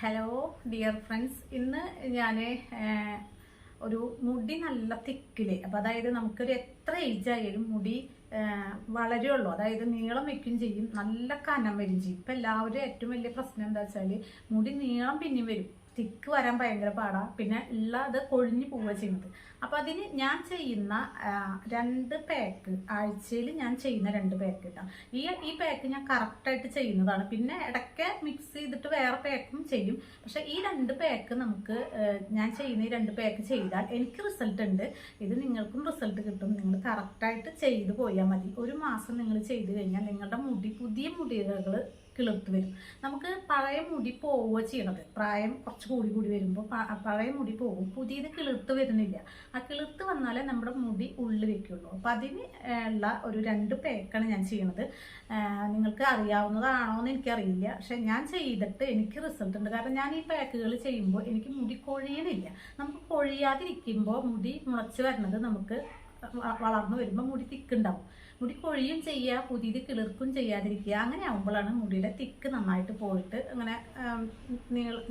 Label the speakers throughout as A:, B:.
A: Hello dear friends ഇന്ന് ഞാൻ ഒരു മുടി നല്ല തിക്കിൽ. അപ്പം അതായത് നമുക്കൊരു എത്ര ഏജ് ആയാലും മുടി വളരുള്ളൂ അതായത് നീളം വെക്കും ചെയ്യും. നല്ല കനം വരും ചെയ്യും. ഇപ്പം എല്ലാവരും ഏറ്റവും വലിയ പ്രശ്നം എന്താ വെച്ചാൽ മുടി നീളം പിന്നെയും വരും. തിക്ക് വരാൻ ഭയങ്കര പാടാണ് പിന്നെ ഉള്ള അത് കൊഴിഞ്ഞു പോവുക ചെയ്യുന്നത്. അപ്പം അതിന് ഞാൻ ചെയ്യുന്ന രണ്ട് പാക്ക് ആഴ്ചയിൽ ഞാൻ ചെയ്യുന്ന രണ്ട് പാക്ക് കേട്ടോ ഈ ഈ പാക്ക് ഞാൻ കറക്റ്റായിട്ട് ചെയ്യുന്നതാണ്. പിന്നെ ഇടയ്ക്ക് മിക്സ് ചെയ്തിട്ട് വേറെ പാക്കും ചെയ്യും. പക്ഷെ ഈ രണ്ട് പാക്ക് നമുക്ക് ഞാൻ ചെയ്യുന്ന ഈ രണ്ട് പാക്ക് ചെയ്താൽ എനിക്ക് റിസൾട്ട് ഉണ്ട്. ഇത് നിങ്ങൾക്കും റിസൾട്ട് കിട്ടും. നിങ്ങൾ കറക്റ്റായിട്ട് ചെയ്ത് പോയാൽ മതി. ഒരു മാസം നിങ്ങൾ ചെയ്ത് കഴിഞ്ഞാൽ നിങ്ങളുടെ മുടി പുതിയ മുടികൾ കിളിർത്ത് വരും. നമുക്ക് പഴയ മുടി പോവുക ചെയ്യണത്. പ്രായം കുറച്ച് കൂടി കൂടി വരുമ്പോൾ പഴയ മുടി പോവും പുതിയത് കിളിർത്ത് വരുന്നില്ല. ആ കിളിർത്ത് വന്നാലേ നമ്മുടെ മുടി ഉള്ളിൽ വെക്കുള്ളൂ. അപ്പം അതിന് ഉള്ള ഒരു രണ്ട് പേക്കാണ് ഞാൻ ചെയ്യണത്. നിങ്ങൾക്ക് അറിയാവുന്നതാണോ എന്ന് എനിക്കറിയില്ല. പക്ഷെ ഞാൻ ചെയ്തിട്ട് എനിക്ക് റിസൾട്ട് ഉണ്ട്. കാരണം ഞാൻ ഈ പാക്കുകൾ ചെയ്യുമ്പോൾ എനിക്ക് മുടി കൊഴിയണില്ല. നമുക്ക് കൊഴിയാതിരിക്കുമ്പോൾ മുടി മുളച്ച് വരുന്നത് നമുക്ക് വളർന്നു വരുമ്പോൾ മുടി തിക്കുണ്ടാവും. മുടി കൊഴിയും ചെയ്യുക പുതിയത് കിളിർക്കും ചെയ്യാതിരിക്കുക അങ്ങനെ ആകുമ്പോഴാണ് മുടിയുടെ തിക്ക് നന്നായിട്ട് പോയിട്ട് അങ്ങനെ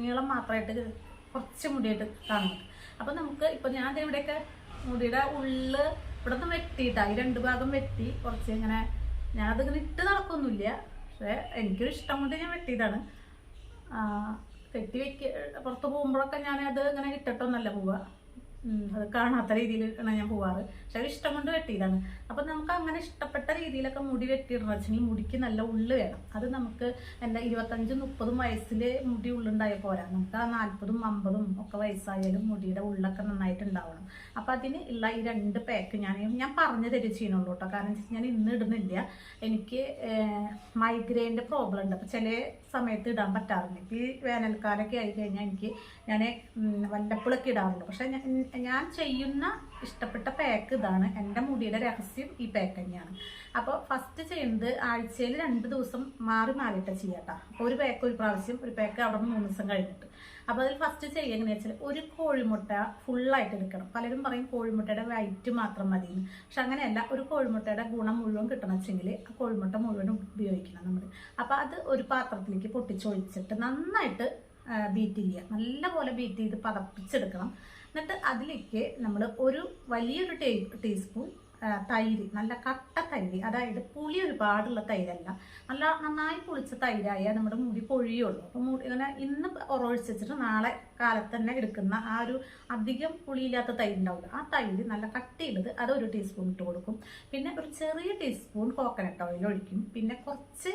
A: നീള മാത്രമായിട്ട് കുറച്ച് മുടിയായിട്ട് കാണുന്നത്. അപ്പം നമുക്ക് ഇപ്പം ഞാൻ ഇവിടെയൊക്കെ മുടിയുടെ ഉള്ള് ഇവിടെ നിന്ന് വെട്ടിയിട്ടാ ഈ രണ്ട് ഭാഗം വെട്ടി കുറച്ച് ഇങ്ങനെ ഞാനതിങ്ങനെ ഇട്ട് നടക്കൊന്നുമില്ല. പക്ഷേ എനിക്കൊരു ഇഷ്ടം കൊണ്ട് ഞാൻ വെട്ടിയതാണ്. വെട്ടി കെട്ടി വെക്ക പുറത്ത് പോകുമ്പോഴൊക്കെ ഞാനത് ഇങ്ങനെ ഇട്ടിട്ടൊന്നല്ല പോവുക. അത് കാണാത്ത രീതിയിലാണ് ഞാൻ പോവാറ്. പക്ഷെ അത് ഇഷ്ടം കൊണ്ട് വെട്ടിയതാണ്. അപ്പം നമുക്ക് അങ്ങനെ ഇഷ്ടപ്പെട്ട രീതിയിലൊക്കെ മുടി വെട്ടിയിടണം. വെച്ചാൽ മുടിക്ക് നല്ല ഉള്ളു വേണം. അത് നമുക്ക് എന്റെ ഇരുപത്തഞ്ചും മുപ്പതും വയസ്സിൽ മുടി ഉള്ളുണ്ടായ പോരാ. നമുക്ക് ആ നാൽപ്പതും അമ്പതും ഒക്കെ വയസ്സായാലും മുടിയുടെ ഉള്ളൊക്കെ നന്നായിട്ട് ഉണ്ടാവണം അപ്പം അതിന് ഉള്ള ഈ രണ്ട് പാക്ക് ഞാൻ ഞാൻ പറഞ്ഞു തരും ചെയ്യുന്നുള്ളൂ കേട്ടോ. കാരണം ഞാൻ ഇന്ന് ഇടുന്നില്ല. എനിക്ക് മൈഗ്രെയിന്റെ പ്രോബ്ലം ഉണ്ട്. അപ്പം ചില സമയത്ത് ഇടാൻ പറ്റാറില്ല ഈ വേനൽക്കാലൊക്കെ ആയി കഴിഞ്ഞാൽ എനിക്ക് ഞാൻ വല്ലപ്പോഴൊക്കെ ഇടാറുള്ളൂ. പക്ഷെ ഞാൻ ഞാൻ ചെയ്യുന്ന ഇഷ്ടപ്പെട്ട പാക്ക് ഇതാണ്. എന്റെ മുടിയുടെ രഹസ്യം ഈ പാക്ക് തന്നെയാണ്. അപ്പോൾ ഫസ്റ്റ് ചെയ്യുന്നത് ആഴ്ചയിൽ രണ്ട് ദിവസം മാറി മാറിയിട്ട് ചെയ്യാട്ടോ. ഒരു പാക്ക് ഒരു പ്രാവശ്യം ഒരു പാക്ക് അവിടെ നിന്ന് മൂന്ന് ദിവസം കഴിഞ്ഞിട്ട്. അപ്പോൾ അതിൽ ഫസ്റ്റ് ചെയ്യുക എങ്ങനെയാ വെച്ചാൽ ഒരു കോഴിമുട്ട ഫുള്ളായിട്ട് എടുക്കണം. പലരും പറയും കോഴിമുട്ടയുടെ വൈറ്റ് മാത്രം മതി. പക്ഷെ അങ്ങനെയല്ല ഒരു കോഴിമുട്ടയുടെ ഗുണം മുഴുവൻ കിട്ടണം വെച്ചെങ്കിൽ ആ കോഴിമുട്ട മുഴുവൻ ഉപയോഗിക്കണം നമ്മൾ. അപ്പോൾ അത് ഒരു പാത്രത്തിലേക്ക് പൊട്ടിച്ചൊഴിച്ചിട്ട് നന്നായിട്ട് ബീറ്റ് ചെയ്യുക നല്ലപോലെ ബീറ്റ് ചെയ്ത് പതപ്പിച്ചെടുക്കണം. എന്നിട്ട് അതിലേക്ക് നമ്മൾ ഒരു വലിയൊരു ടേ ടീസ്പൂൺ തൈര് നല്ല കട്ട തൈര് അതായത് പുളി ഒരുപാടുള്ള തൈരല്ല. നല്ല നന്നായി പുളിച്ച തൈരായ നമ്മുടെ മുടി പൊഴിയുള്ളൂ. അപ്പോൾ മുടി ഇങ്ങനെ ഇന്ന് ഉറവഴിച്ചിട്ട് നാളെ കാലത്ത് തന്നെ എടുക്കുന്ന ആ ഒരു അധികം പുളിയില്ലാത്ത തൈര് ഉണ്ടാവില്ല. ആ തൈര് നല്ല കട്ടിയുള്ളത് അത് ഒരു ടീസ്പൂൺ ഇട്ട് കൊടുക്കും. പിന്നെ ഒരു ചെറിയ ടീസ്പൂൺ കോക്കനട്ട് ഓയിൽ ഒഴിക്കും. പിന്നെ കുറച്ച്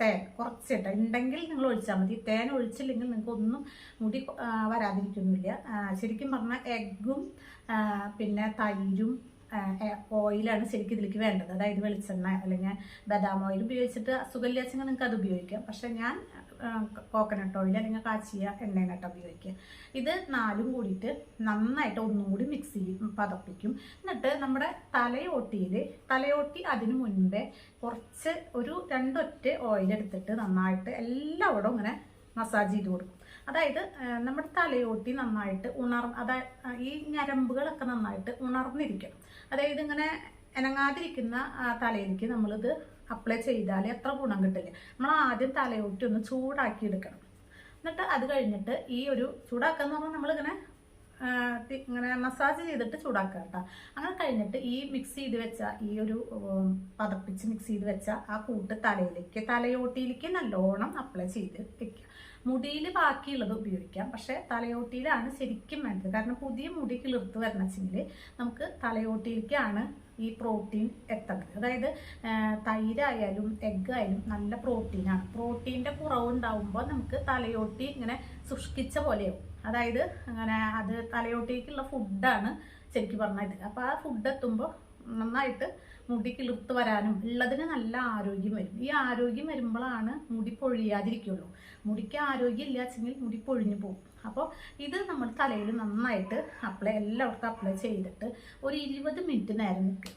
A: തേൻ കുറച്ചിട്ട് ഉണ്ടെങ്കിൽ നിങ്ങൾ ഒഴിച്ചാൽ മതി. തേൻ ഒഴിച്ചില്ലെങ്കിൽ നിങ്ങൾക്ക് ഒന്നും മുടി വരാതിരിക്കുന്നില്ല. ശരിക്കും പറഞ്ഞാൽ എഗ്ഗും പിന്നെ തൈരും ഓയിലാണ് ശരിക്കും ഇതിലേക്ക് വേണ്ടത്. അതായത് വെളിച്ചെണ്ണ അല്ലെങ്കിൽ ബദാം ഓയിൽ ഉപയോഗിച്ചിട്ട് അസുഖമില്ലാച്ചെങ്കിൽ നിങ്ങൾക്ക് അത് ഉപയോഗിക്കാം. പക്ഷെ ഞാൻ കോക്കനട്ട് ഓയിൽ അല്ലെങ്കിൽ കാച്ചിയ എണ്ണയിനട്ട് ഉപയോഗിക്കുക. ഇത് നാലും കൂടിയിട്ട് നന്നായിട്ട് ഒന്നുകൂടി മിക്സ് ചെയ്യും പതപ്പിക്കും. എന്നിട്ട് നമ്മുടെ തലയോട്ടിയിൽ തലയോട്ടി അതിന് മുൻപേ കുറച്ച് ഒരു രണ്ടൊറ്റ ഓയിൽ എടുത്തിട്ട് നന്നായിട്ട് എല്ലായിടും ഇങ്ങനെ മസാജ് ചെയ്ത് കൊടുക്കും. അതായത് നമ്മുടെ തലയോട്ടി നന്നായിട്ട് ഉണർ അതായത് ഈ ഞരമ്പുകളൊക്കെ നന്നായിട്ട് ഉണർന്നിരിക്കണം അതായത് ഇങ്ങനെ ഇണങ്ങാതിരിക്കുന്ന ആ, തലയിലേക്ക് നമ്മളിത് അപ്ലൈ ചെയ്താൽ എത്ര ഗുണം കിട്ടില്ല? നമ്മൾ ആദ്യം തലയോട്ടി ഒന്ന് ചൂടാക്കി എടുക്കണം. എന്നിട്ട് അത് കഴിഞ്ഞിട്ട് ഈ ഒരു ചൂടാക്കാന്ന് പറഞ്ഞാൽ നമ്മളിങ്ങനെ ഇങ്ങനെ മസാജ് ചെയ്തിട്ട് ചൂടാക്കുക കേട്ടോ. അങ്ങനെ കഴിഞ്ഞിട്ട് ഈ മിക്സ് ചെയ്ത് വെച്ച ഈ ഒരു പതപ്പിച്ച് മിക്സ് ചെയ്ത് വെച്ച ആ കൂട്ട് തലയിലേക്ക് തലയോട്ടിയിലേക്ക് നല്ലോണം അപ്ലൈ ചെയ്ത് വെക്കുക. മുടിയിൽ ബാക്കിയുള്ളത് ഉപയോഗിക്കാം. പക്ഷെ തലയോട്ടിയിലാണ് ശരിക്കും വേണ്ടത്. കാരണം പുതിയ മുടി കിളിർത്ത് വരണമെച്ചെങ്കിൽ നമുക്ക് തലയോട്ടിയിലേക്കാണ് ഈ പ്രോട്ടീൻ എത്തേണ്ടത്. അതായത് തൈരായാലും എഗ്ഗ് ആയാലും നല്ല പ്രോട്ടീനാണ്. പ്രോട്ടീന്റെ കുറവുണ്ടാവുമ്പോൾ നമുക്ക് തലയോട്ടി ഇങ്ങനെ ശുഷ്കിച്ച പോലെയാവും. അതായത് അങ്ങനെ അത് തലയോട്ടിക്കുള്ള ഫുഡാണ് ശരിക്കും പറഞ്ഞാൽ അപ്പം അപ്പോൾ ആ ഫുഡ് എത്തുമ്പോൾ നന്നായിട്ട് മുടി കിളിർത്ത് വരാനും ഉള്ളതിന് നല്ല ആരോഗ്യം വരും. ഈ ആരോഗ്യം വരുമ്പോഴാണ് മുടി പൊഴിയാതിരിക്കുള്ളൂ. മുടിക്ക് ആരോഗ്യം ഇല്ലാച്ചെങ്കിൽ മുടി പൊഴിഞ്ഞു പോകും. അപ്പോൾ ഇത് നമ്മൾ തലയിൽ നന്നായിട്ട് അപ്ലൈ എല്ലായിടത്തും അപ്ലൈ ചെയ്തിട്ട് ഒരു ഇരുപത് മിനിറ്റ് നേരം നിൽക്കുക.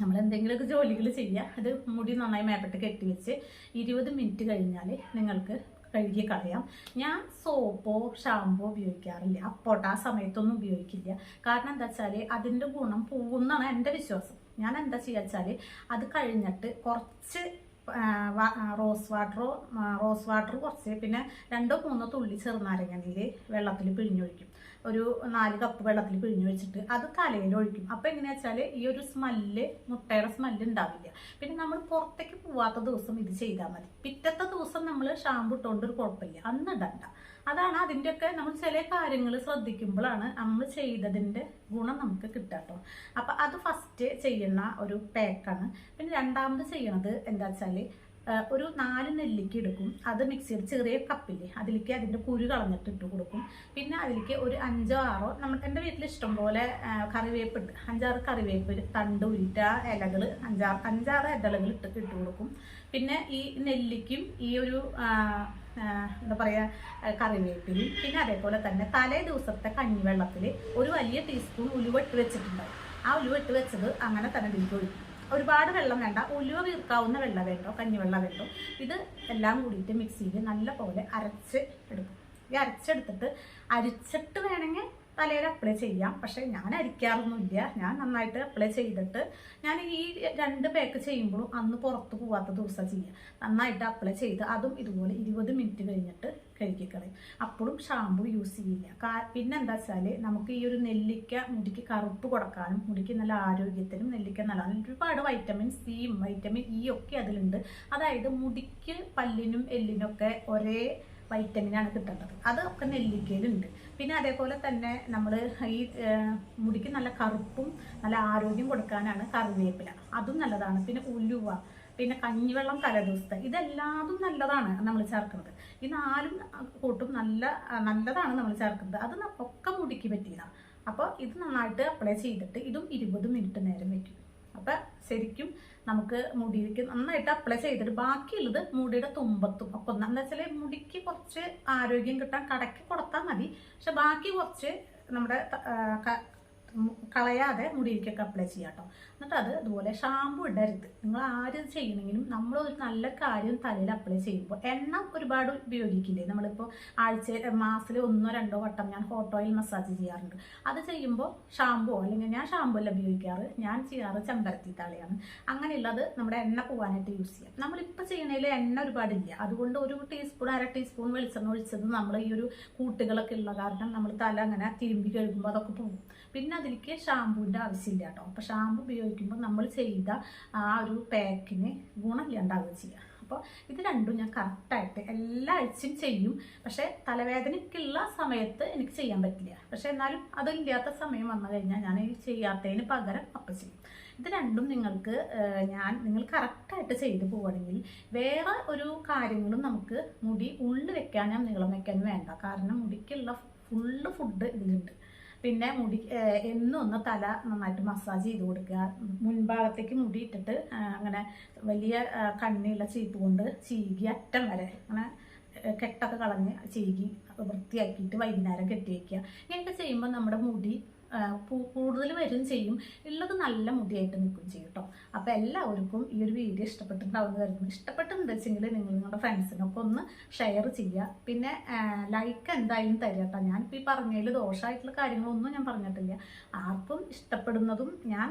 A: നമ്മൾ എന്തെങ്കിലുമൊക്കെ ജോലികൾ ചെയ്യുക അത് മുടി നന്നായി മേപ്പെട്ട് കെട്ടിവെച്ച് ഇരുപത് മിനിറ്റ് കഴിഞ്ഞാൽ നിങ്ങൾക്ക് കഴുകി കളയാം. ഞാൻ സോപ്പോ ഷാമ്പോ ഉപയോഗിക്കാറില്ല. അപ്പോട്ട് ആ സമയത്തൊന്നും ഉപയോഗിക്കില്ല. കാരണം എന്താ വെച്ചാൽ അതിന്റെ ഗുണം പോകുമെന്നാണ് എന്റെ വിശ്വാസം. ഞാൻ എന്താ ചെയ്യുക വെച്ചാൽ അത് കഴിഞ്ഞിട്ട് കുറച്ച് റോസ് വാട്ടറോ റോസ് വാട്ടർ കുറച്ച് പിന്നെ രണ്ടോ മൂന്നോ തുള്ളി ചെറുനാരങ്ങ നീര് വെള്ളത്തിൽ പിഴിഞ്ഞൊഴിക്കും ഒരു നാല് കപ്പ് വെള്ളത്തിൽ പിഴിഞ്ഞു വെച്ചിട്ട് അത് തലയിൽ ഒഴിക്കും. അപ്പം എങ്ങനെയാ വെച്ചാൽ ഈ ഒരു സ്മെല്ല് മുട്ടയുടെ സ്മെല്ല് ഉണ്ടാവില്ല. പിന്നെ നമ്മൾ പുറത്തേക്ക് പോവാത്ത ദിവസം ഇത് ചെയ്താൽ മതി. പിറ്റത്തെ ദിവസം നമ്മൾ ഷാമ്പു ഇട്ടുകൊണ്ട് ഒരു കുഴപ്പമില്ല. അന്ന് ഇടണ്ട. അതാണ് അതിന്റെയൊക്കെ നമ്മൾ ചില കാര്യങ്ങൾ ശ്രദ്ധിക്കുമ്പോഴാണ് നമ്മൾ ചെയ്തതിന്റെ ഗുണം നമുക്ക് കിട്ടാട്ടോ കേട്ടോ. അപ്പം അത് ഫസ്റ്റ് ചെയ്യുന്ന ഒരു പാക്കാണ് പിന്നെ രണ്ടാമത് ചെയ്യണത് എന്താ വെച്ചാൽ ഒരു നാല് നെല്ലിക്ക എടുക്കും. അത് മിക്സിയിൽ ചെറിയ കപ്പില്ലേ അതിലേക്ക് അതിന്റെ കുരു കളഞ്ഞിട്ട് ഇട്ട് കൊടുക്കും. പിന്നെ അതിലേക്ക് ഒരു അഞ്ചോ ആറോ നമുക്ക് എന്റെ വീട്ടിൽ ഇഷ്ടം പോലെ ആ, കറിവേപ്പ് ഉണ്ട് അഞ്ചാറ് കറിവേപ്പ് തണ്ട് ഉരുട്ട ഇലകൾ അഞ്ചാറ് അഞ്ചാറ് ഇലകൾ ഇട്ട് ഇട്ട് കൊടുക്കും. പിന്നെ ഈ നെല്ലിക്കും ഈ ഒരു എന്താ പറയുക കറിവേപ്പിലി പിന്നെ അതേപോലെ തന്നെ തലേ ദിവസത്തെ കഞ്ഞിവെള്ളത്തിൽ ഒരു വലിയ ടീസ്പൂൺ ഉലുവ ഇട്ട് വെച്ചിട്ടുണ്ടാവും. ആ ഉലുവ ഇട്ട് വെച്ചത് അങ്ങനെ തന്നെ ഇതിലേക്ക് ഒഴിക്കും. ഒരുപാട് വെള്ളം വേണ്ട ഉലുവ വീർക്കാവുന്ന വെള്ളം വേണ്ടോ കഞ്ഞിവെള്ളം വേണ്ടോ ഇത് എല്ലാം കൂടിയിട്ട് മിക്സിയിൽ നല്ല പോലെ അരച്ച് എടുക്കും. ഈ അരച്ചെടുത്തിട്ട് അരിച്ചിട്ട് വേണമെങ്കിൽ തലയിൽ അപ്ലൈ ചെയ്യാം. പക്ഷേ ഞാൻ അരിക്കാറൊന്നുമില്ല. ഞാൻ നന്നായിട്ട് അപ്ലൈ ചെയ്തിട്ട് ഞാൻ ഈ രണ്ട് പാക്ക് ചെയ്യുമ്പോഴും അന്ന് പുറത്ത് പോവാത്ത ദിവസം ചെയ്യുക. നന്നായിട്ട് അപ്ലൈ ചെയ്ത് അതും ഇതുപോലെ ഇരുപത് മിനിറ്റ് കഴിഞ്ഞിട്ട് കഴുകിക്കളയും അപ്പോഴും ഷാമ്പു യൂസ് ചെയ്യില്ല. പിന്നെ എന്താ വെച്ചാൽ നമുക്ക് ഈ ഒരു നെല്ലിക്ക മുടിക്ക് കറുപ്പ് കൊടുക്കാനും മുടിക്ക് നല്ല ആരോഗ്യത്തിനും നെല്ലിക്ക നല്ല ഒരുപാട് വൈറ്റമിൻ സിയും വൈറ്റമിൻ ഇ ഒക്കെ അതിലുണ്ട്. അതായത് മുടിക്ക് പല്ലിനും എല്ലിനൊക്കെ ഒരേ വൈറ്റമിനാണ് കിട്ടേണ്ടത്. അതൊക്കെ നെല്ലിക്കയിലുണ്ട്. പിന്നെ അതേപോലെ തന്നെ നമ്മൾ ഈ മുടിക്ക് നല്ല കറുപ്പും നല്ല ആരോഗ്യം കൊടുക്കാനാണ് കറിവേപ്പില. അതും നല്ലതാണ്. പിന്നെ ഉലുവ പിന്നെ കഞ്ഞിവെള്ളം തലേദിവസത്തെ ഇതെല്ലാതും നല്ലതാണ് നമ്മൾ ചേർക്കുന്നത്. ഈ നാലും കൂട്ടും നല്ല നല്ലതാണ് നമ്മൾ ചേർക്കുന്നത്. അത് ഒക്കെ മുടിക്ക് പറ്റിയതാണ് അപ്പോൾ ഇത് നന്നായിട്ട് അപ്ലൈ ചെയ്തിട്ട് ഇതും ഇരുപത് മിനിറ്റ് നേരം വെക്കും അപ്പം ശരിക്കും നമുക്ക് മുടിയിലേക്ക് നന്നായിട്ട് അപ്ലൈ ചെയ്തിട്ട് ബാക്കിയുള്ളത് മുടിയുടെ തുമ്പത്തും. അപ്പൊ എന്താ വെച്ചാൽ മുടിക്ക് കുറച്ച് ആരോഗ്യം കിട്ടാൻ കടക്കി കൊടുത്താൽ മതി. പക്ഷെ ബാക്കി കുറച്ച് നമ്മുടെ കളയാതെ മുടിയിലേക്കൊക്കെ അപ്ലൈ ചെയ്യാം കേട്ടോ എന്നിട്ട് അത് ഇതുപോലെ ഷാമ്പു ഇടരുത്. നിങ്ങൾ ആരും ചെയ്യണമെങ്കിലും നമ്മൾ ഒരു നല്ല കാര്യം തലയിൽ അപ്ലൈ ചെയ്യുമ്പോൾ എണ്ണ ഒരുപാട് ഉപയോഗിക്കില്ലേ? നമ്മളിപ്പോൾ ആഴ്ച മാസത്തിൽ ഒന്നോ രണ്ടോ വട്ടം ഞാൻ ഹോട്ട് ഓയിൽ മസാജ് ചെയ്യാറുണ്ട്. അത് ചെയ്യുമ്പോൾ ഷാമ്പുവോ അല്ലെങ്കിൽ ഞാൻ ഷാമ്പു അല്ല ഉപയോഗിക്കാറ്. ഞാൻ ചെയ്യാറ് ചെമ്പരത്തി തളയാണ് അങ്ങനെയുള്ളത് നമ്മുടെ എണ്ണ പോകാനായിട്ട് യൂസ് ചെയ്യാം. നമ്മളിപ്പോൾ ചെയ്യണതിൽ എണ്ണ ഒരുപാടില്ല. അതുകൊണ്ട് ഒരു ടീസ്പൂൺ അര ടീസ്പൂൺ വെളിച്ചെണ്ണ ഒഴിച്ചത് നമ്മൾ ഈ ഒരു കൂട്ടുകളൊക്കെ ഉള്ള കാരണം നമ്മൾ തല അങ്ങനെ തിരുമ്പി കഴുകുമ്പോൾ അതൊക്കെ പോകും. പിന്നെ അതിലേക്ക് ഷാമ്പൂവിന്റെ ആവശ്യമില്ല കേട്ടോ. അപ്പോൾ ഷാമ്പു ഉപയോഗിക്കുമ്പോൾ നമ്മൾ ചെയ്ത ആ ഒരു പാക്കിന് ഗുണമില്ലാണ്ടാവുക ചെയ്യുക അപ്പോൾ ഇത് രണ്ടും ഞാൻ കറക്റ്റായിട്ട് എല്ലാ ആഴ്ചയും ചെയ്യും. പക്ഷേ തലവേദനയ്ക്കുള്ള സമയത്ത് എനിക്ക് ചെയ്യാൻ പറ്റില്ല. പക്ഷേ എന്നാലും അതില്ലാത്ത സമയം വന്നു കഴിഞ്ഞാൽ ഞാൻ ഈ ചെയ്യാത്തതിന് പകരം അപ്പം ചെയ്യും. ഇത് രണ്ടും നിങ്ങൾക്ക് ഞാൻ നിങ്ങൾ കറക്റ്റായിട്ട് ചെയ്തു പോവുകയാണെങ്കിൽ വേറെ ഒരു കാര്യങ്ങളും നമുക്ക് മുടി ഉള്ളിൽ വെക്കാനും നീളം വെക്കാനും വേണ്ട. കാരണം മുടിക്കുള്ള ഫുള്ള് ഫുഡ് ഇതിലുണ്ട്. പിന്നെ മുടി എന്നും ഒന്ന് തല നന്നായിട്ട് മസാജ് ചെയ്ത് കൊടുക്കുക. മുൻഭാഗത്തേക്ക് മുടി ഇട്ടിട്ട് അങ്ങനെ വലിയ കണ്ണിയുള്ള ചീപ്പ് കൊണ്ട് ചീകി അറ്റം വരെ അങ്ങനെ കെട്ടൊക്കെ കളഞ്ഞ് ചീകി വൃത്തിയാക്കിയിട്ട് വൈകുന്നേരം കെട്ടി വയ്ക്കുക ഇങ്ങനെയൊക്കെ ചെയ്യുമ്പോൾ നമ്മുടെ മുടി കൂടുതൽ വരും ചെയ്യും. ഉള്ളത് നല്ല മുടിയായിട്ട് നിൽക്കും ചെയ്യും കേട്ടോ അപ്പോൾ എല്ലാവർക്കും ഈ ഒരു വീഡിയോ ഇഷ്ടപ്പെട്ടിട്ടുണ്ടാവുന്ന കരുതുന്നു. ഇഷ്ടപ്പെട്ടിട്ടുണ്ട് വെച്ചെങ്കിൽ നിങ്ങൾ നിങ്ങളുടെ ഫ്രണ്ട്സിനൊക്കെ ഒന്ന് ഷെയർ ചെയ്യുക. പിന്നെ ലൈക്ക് എന്തായാലും തരിക കേട്ടോ ഞാനിപ്പോൾ ഈ പറഞ്ഞതിൽ ദോഷമായിട്ടുള്ള കാര്യങ്ങളൊന്നും ഞാൻ പറഞ്ഞിട്ടില്ല. ആർക്കും ഇഷ്ടപ്പെടുന്നതും ഞാൻ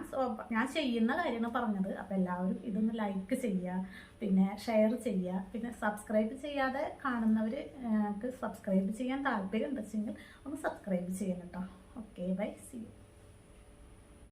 A: ഞാൻ ചെയ്യുന്ന കാര്യമാണ് പറഞ്ഞത്. അപ്പോൾ എല്ലാവരും ഇതൊന്ന് ലൈക്ക് ചെയ്യുക. പിന്നെ ഷെയർ ചെയ്യുക. പിന്നെ സബ്സ്ക്രൈബ് ചെയ്യാതെ കാണുന്നവർക്ക് സബ്സ്ക്രൈബ് ചെയ്യാൻ താല്പര്യം ഉണ്ടെച്ചെങ്കിൽ ഒന്ന് സബ്സ്ക്രൈബ് ചെയ്യണം കേട്ടോ Ok, vai sim.